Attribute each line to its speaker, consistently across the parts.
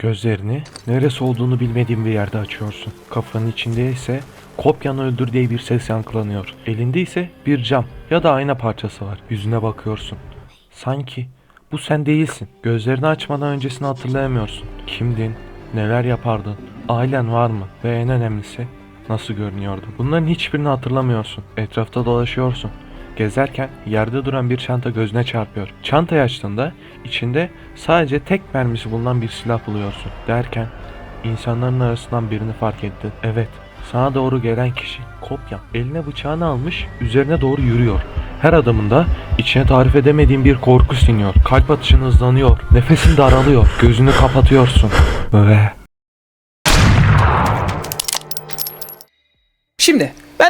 Speaker 1: Gözlerini neresi olduğunu bilmediğin bir yerde açıyorsun. Kafanın içinde ise kopyanı öldür diye bir ses yankılanıyor. Elinde ise bir cam ya da ayna parçası var. Yüzüne bakıyorsun. Sanki bu sen değilsin. Gözlerini açmadan öncesini hatırlayamıyorsun. Kimdin? Neler yapardın? Ailen var mı? Ve en önemlisi nasıl görünüyordu? Bunların hiçbirini hatırlamıyorsun. Etrafta dolaşıyorsun. Gezerken yerde duran bir çanta gözüne çarpıyor. Çantayı açtığında içinde sadece tek mermisi bulunan bir silah buluyorsun. Derken insanların arasından birini fark ettin. Evet, sana doğru gelen kişi kopya. Eline bıçağını almış, üzerine doğru yürüyor. Her adımında içine tarif edemediğin bir korku siniyor. Kalp atışın hızlanıyor. Nefesin daralıyor. Gözünü kapatıyorsun. Ve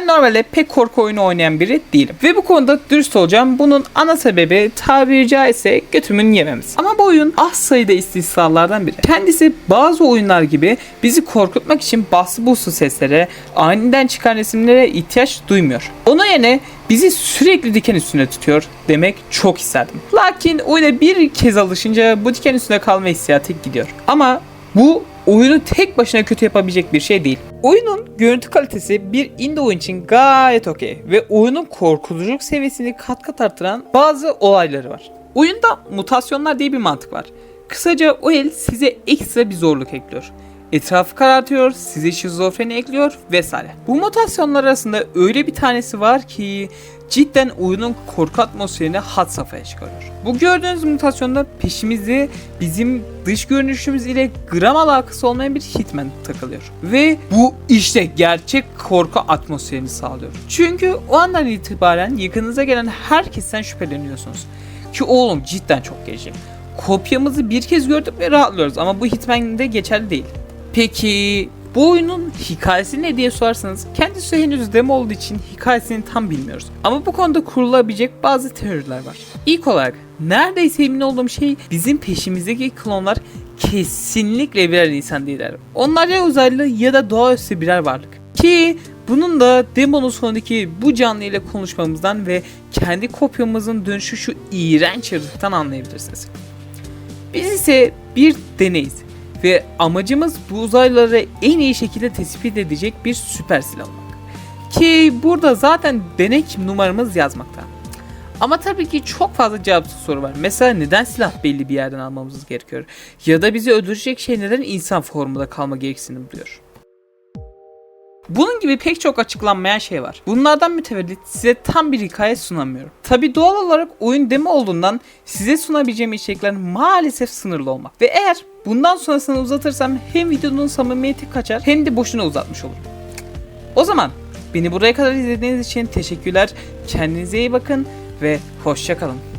Speaker 2: ben normalde pek korku oyunu oynayan biri değilim. Ve bu konuda dürüst olacağım. Bunun ana sebebi tabiri caizse götümün yememiz. Ama bu oyun az sayıda istisnalardan biri. Kendisi bazı oyunlar gibi bizi korkutmak için baslı buslu seslere, aniden çıkan resimlere ihtiyaç duymuyor. Onun yerine bizi sürekli diken üstünde tutuyor demek çok isterdim. Lakin oyuna bir kez alışınca bu diken üstünde kalma hissiyatı gidiyor. Ama bu oyunu tek başına kötü yapabilecek bir şey değil. Oyunun görüntü kalitesi bir indie oyun için gayet okey ve oyunun korkutuculuk seviyesini kat kat artıran bazı olayları var. Oyunda mutasyonlar diye bir mantık var. Kısaca o el size ekstra bir zorluk ekliyor. Etrafı karartıyor, size şizofreni ekliyor vesaire. Bu mutasyonlar arasında öyle bir tanesi var ki cidden oyunun korku atmosferini had safhaya çıkarıyor. Bu gördüğünüz mutasyonda peşimizde bizim dış görünüşümüz ile gram alakası olmayan bir hitman takılıyor. Ve bu işte gerçek korku atmosferini sağlıyor. Çünkü o andan itibaren yakınıza gelen herkesten şüpheleniyorsunuz. Ki oğlum cidden çok gelecek. Kopyamızı bir kez gördük ve rahatlıyoruz ama bu Hitman'de geçerli değil. Peki bu oyunun hikayesi ne diye sorarsanız kendisi henüz demo olduğu için hikayesini tam bilmiyoruz. Ama bu konuda kurulabilecek bazı teoriler var. İlk olarak neredeyse emin olduğum şey bizim peşimizdeki klonlar kesinlikle birer insan değiller. Onlar ya uzaylı ya da doğaüstü birer varlık. Ki bunun da demonun sonundaki bu canlı ile konuşmamızdan ve kendi kopyamızın dönüşü şu iğrenç yaratıktan anlayabilirsiniz. Biz ise bir deneyiz ve amacımız bu uzaylıları en iyi şekilde tespit edecek bir süper silah olmak. Ki burada zaten denek numaramız yazmakta. Ama tabii ki çok fazla cevapsız soru var. Mesela neden silah belli bir yerden almamız gerekiyor? Ya da bizi öldürecek şey neden insan formunda kalma gereksinim duyuyor? Bunun gibi pek çok açıklanmayan şey var. Bunlardan mütevellit size tam bir hikaye sunamıyorum. Tabi doğal olarak oyun demo olduğundan size sunabileceğim içerikler maalesef sınırlı olmak. Ve eğer bundan sonrasını uzatırsam hem videonun samimiyeti kaçar hem de boşuna uzatmış olurum. O zaman beni buraya kadar izlediğiniz için teşekkürler. Kendinize iyi bakın ve hoşçakalın.